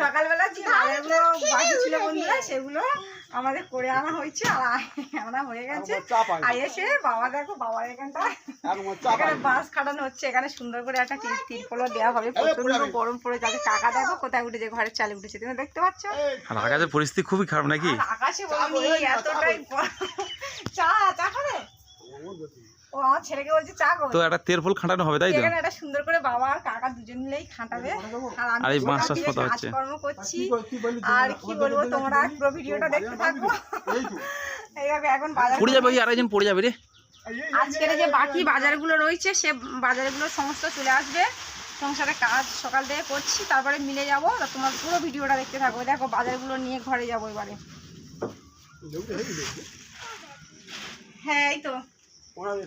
সকালবেলা যে বাজারগুলো বাকি ছিল বন্ধুরা সেগুলো আমাদের করে আনা হয়েছে আর আনা হয়ে গেছে। আর এসে বাবা দেখো বাবার এখানটা এখানে খাটানো হচ্ছে এখানে সুন্দর করে একটা তিরপলও দেওয়া হবে প্রচণ্ড গরম পড়ে যাবে। টাকা দেখো কোথায় উঠেছে ঘরের চালে উঠেছে তুমি দেখতে পাচ্ছ? আর আকাশের পরিস্থিতি খুবই খারাপ নাকি? আকাশে বলিনি এতটাই চা চা খাবে? ও আমার ছেলেকে বলছে চা করো তো একটা তেরফল খাটানো হবে তাই তো? এখানে একটা সুন্দর করে বাবা আর কাকা দুজন মিলেই খাটাবে। আর আমি হচ্ছে। করছি। আর কি বলব তোমরা পুরো ভিডিওটা দেখতে থাকো। এইভাবে এখন বাজার পড়ে যাবে? ওই পড়ে যাবে রে? আজকের যে বাকি বাজারগুলো রয়েছে সে বাজারগুলো সমস্ত চলে আসবে। সংসারে কাজ সকাল থেকে করছি তারপরে মিলে যাব। তোমার পুরো ভিডিওটা দেখতে থাকো। দেখো বাজারগুলো নিয়ে ঘরে যাব এবারে। হ্যাঁ এই তো।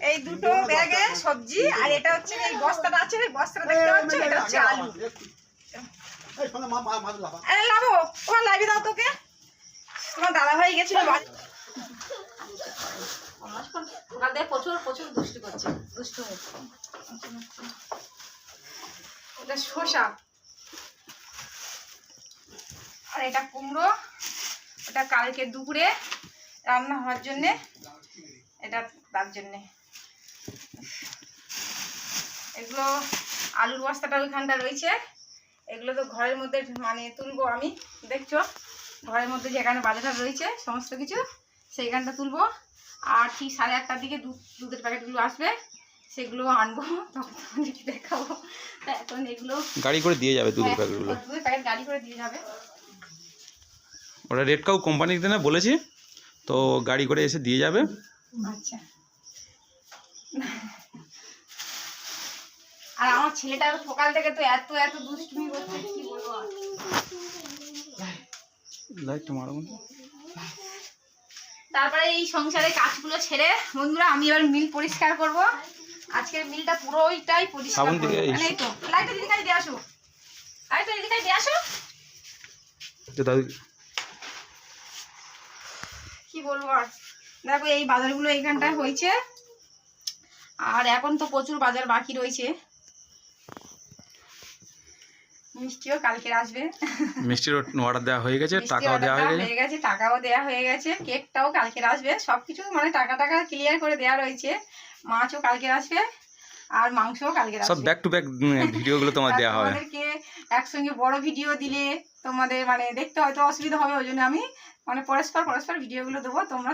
এই দুটো ব্যাগে সবজি আর এটা হচ্ছে এই বস্তাটা আছে এই বস্তাটা দেখতে পাচ্ছ এটা হচ্ছে আলু আরে লাভো ওখানে লাভি দাও তোকে তোমার দাদা ভাই গেছিল সকাল থেকে প্রচুর প্রচুর দুষ্টি করছে দুষ্টু এটা শসা আর এটা কুমড়ো ওটা কালকে দুপুরে রান্না হওয়ার জন্যে এটা তার জন্যে। এগুলো আলুর বস্তাটা ওইখানটা রয়েছে। এগুলো তো ঘরের মধ্যে মানে তুলবো আমি দেখছ? ঘরের মধ্যে যেখানে বাজারটা রয়েছে সমস্ত কিছু সেইখানটা তুলবো। আর ঠিক সাড়ে আটটার দিকে দুধ দুধের প্যাকেটগুলো আসবে সেগুলো আনব তখন তোমাদেরকে দেখাবো। এখন এগুলো গাড়ি করে দিয়ে যাবে দুধের হ্যাঁ, প্যাকেটগুলো। দুধের প্যাকেট গাড়ি করে দিয়ে যাবে। ওটা রেড কাউ কোম্পানিতে না বলেছি তো গাড়ি করে এসে দিয়ে যাবে। আচ্ছা। আর আমার ছেলেটা সকাল থেকে তো এত এত দুষ্টুমি করছে কি বলব তারপরে এই সংসারে কাজগুলো ছেড়ে বন্ধুরা আমি এবার মিল পরিষ্কার করব। আজকের মিলটা পরিষ্কার করব। দিয়ে এই- মানে তো লাইটটা দিদিকাই দিয়ে আসো। লাইটটা দিদিকাই দিয়ে আসো। কি বলব আর? দেখো এই বাজারগুলো এইখানটায় হয়েছে। আর এখন তো প্রচুর বাজার বাকি রয়েছে। মিষ্টিও কালকে আসবে। মিষ্টির অর্ডার দেওয়া হয়ে গেছে টাকাও দেওয়া হয়ে গেছে। হয়ে গেছে টাকাও দেওয়া হয়ে গেছে কেকটাও কালকে আসবে। সবকিছু মানে টাকা টাকা ক্লিয়ার করে দেওয়া রয়েছে। মাছও কালকে আসবে। আর মাংসও কালকে সব ব্যাক টু ব্যাক ভিডিওগুলো তোমার দেওয়া হবে। তোমাদেরকে একসঙ্গে বড় ভিডিও দিলে তোমাদের মানে দেখতে হয়তো অসুবিধা হবে ওই জন্য আমি মানে পরস্পর পরস্পর ভিডিওগুলো দেবো। তোমরা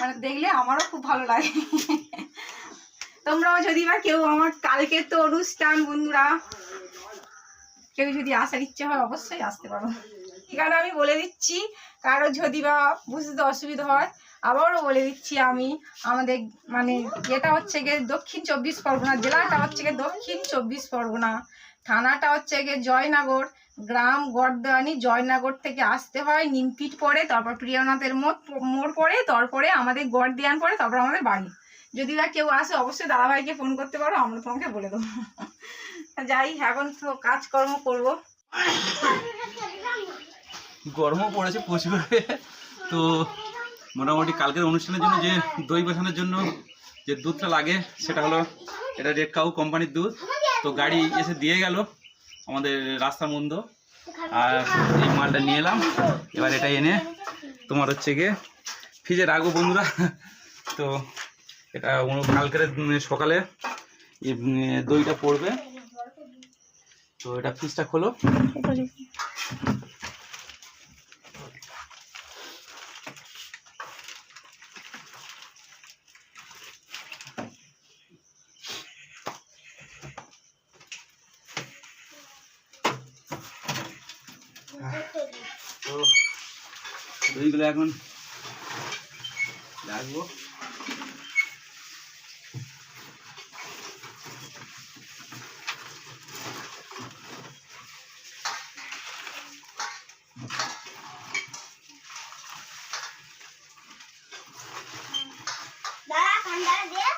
মানে দেখলে আমারও খুব ভালো লাগে। তোমরাও যদি বা কেউ আমার কালকে তো অনুষ্ঠান বন্ধুরা কেউ যদি আসার ইচ্ছে হয় অবশ্যই আসতে পারো। এখানে আমি বলে দিচ্ছি কারও যদি বা বুঝতে অসুবিধা হয় আবারও বলে দিচ্ছি আমি, আমাদের মানে যেটা হচ্ছে গিয়ে দক্ষিণ চব্বিশ পরগনা, জেলাটা হচ্ছে গিয়ে দক্ষিণ চব্বিশ পরগনা। থানাটা হচ্ছে গিয়ে জয়নগর, গ্রাম গড়দানি জয়নগর থেকে আসতে হয়, নিমপিট পড়ে তারপর প্রিয়নাথের মোড় মোড় পড়ে তারপরে আমাদের গড়দিয়ান পড়ে তারপর আমাদের বাড়ি। যদি বা কেউ আসে, অবশ্যই দাদাভাইকে ফোন করতে পারো, আমরা তোমাকে বলে দেবো। যাই, এখন তো কাজকর্ম করব। গরমও পড়েছে প্রচুর। তো মোটামুটি কালকের অনুষ্ঠানের জন্য যে দই বসানোর জন্য যে দুধটা লাগে, সেটা হলো এটা রেড কাউ কোম্পানির দুধ। তো গাড়ি এসে দিয়ে গেল আমাদের রাস্তা মন্দ। আর এই মালটা নিয়ে এলাম। এবার এটা এনে তোমার হচ্ছে গিয়ে ফ্রিজে রাখব বন্ধুরা। তো এটা কালকের সকালে দইটা পড়বে। তো এটা ফ্রিজটা খোলো। দইগুলো এখন রাখব দাদা ঠান্ডা দিয়ে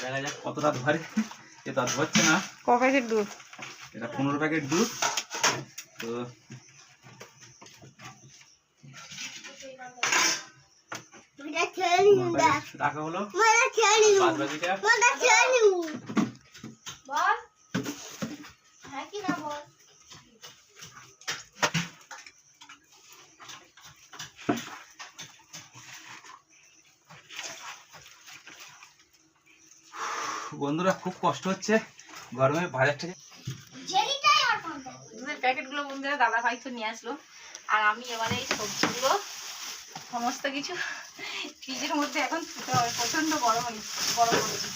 দেখা যাক কতটা ধরে? এ তো আর ধরছে না। ক প্যাকেট দুধ? এটা পনেরো প্যাকেট দুধ। তো এটা রাখা হলো। ছেড়ে নিন। বল। হ্যাঁ কি না বল বন্ধুরা খুব কষ্ট হচ্ছে গরমে বাজার থেকে। জেলিটাই দুধের প্যাকেটগুলো বন্ধুরা দাদা ভাই তো নিয়ে আসলো। আর আমি এবারে এই সবজিগুলো সমস্ত কিছু ফ্রিজের মধ্যে এখন হবে। প্রচণ্ড গরম গরম হয়েছে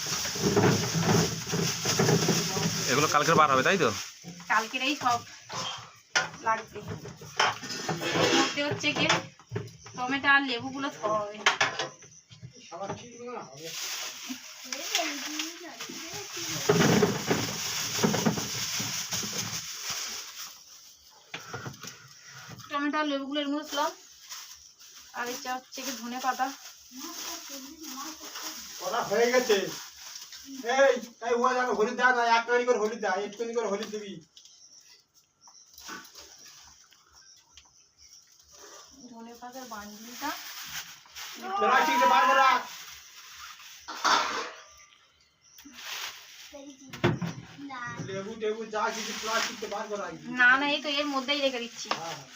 এগুলো কালকে বার হবে তাই তো? কালকেরেই সব লাগবে। মধ্যে হচ্ছে কি টমেটো আর লেবুগুলো খাওয়া হবে। টমেটো আর লেবুগুলো এর মধ্যে দিলাম। আর এটা হচ্ছে কি ধনে পাতা। করা হয়ে গেছে। এই এই ও জানো হলুদ দা না এক করে হলুদ দা একটুখানি করে হলুদ দিবি। ধনে পাতার বান্ডিলটা। করা। না। না। না এই তো এর মধ্যেই রেখে দিচ্ছি হ্যাঁ, হ্যাঁ।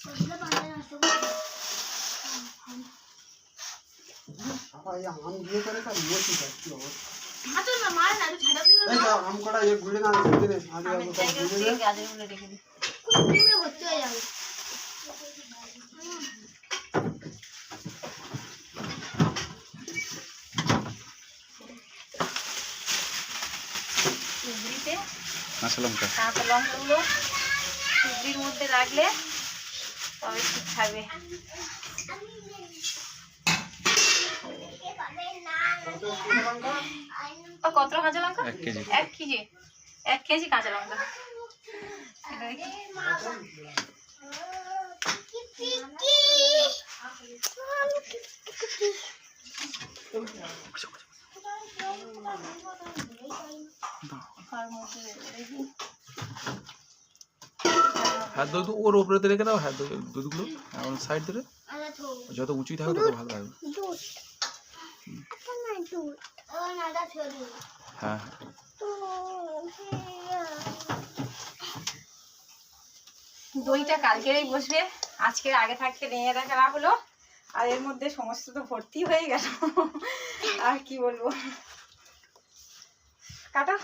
ওগুলো বাজারে নষ্ট করে আবার এই আম দিয়ে করে তার ইয়ে ঠিক আছে কি অবস্থা? হাতুর না মার না একটু ঝাড়া দিও এই তো আম কটা ইয়ে ঘুরে না ঘুরে দে আগে আমি আগে জায়গায় ঘুরে হচ্ছে দে গাজরগুলো রেখে দিই কুমড়ো ভর্তি হয়ে যাবে সুবড়িতে কাঁচা লঙ্কা কাঁচা লঙ্কাগুলো সুবড়ির মধ্যে রাখলে তবে ঠিক থাকবে। কত কাঁচা লঙ্কা? এক কেজি। এক কেজি। এক কেজি কাঁচা লঙ্কা। আর মধ্যে হাত দুধ ওর ওপরে রেখে দাও হাত দুধগুলো এমন সাইড ধরে যত উঁচুই থাকবে তত ভালো থাকবে ছেড়ে হ্যাঁ। দইটা কালকেরই বসবে আজকের আগে থাকতে নিয়ে রাখা হলো, আর এর মধ্যে সমস্ত তো ভর্তি হয়ে গেল। আর কি বলব? কাটা।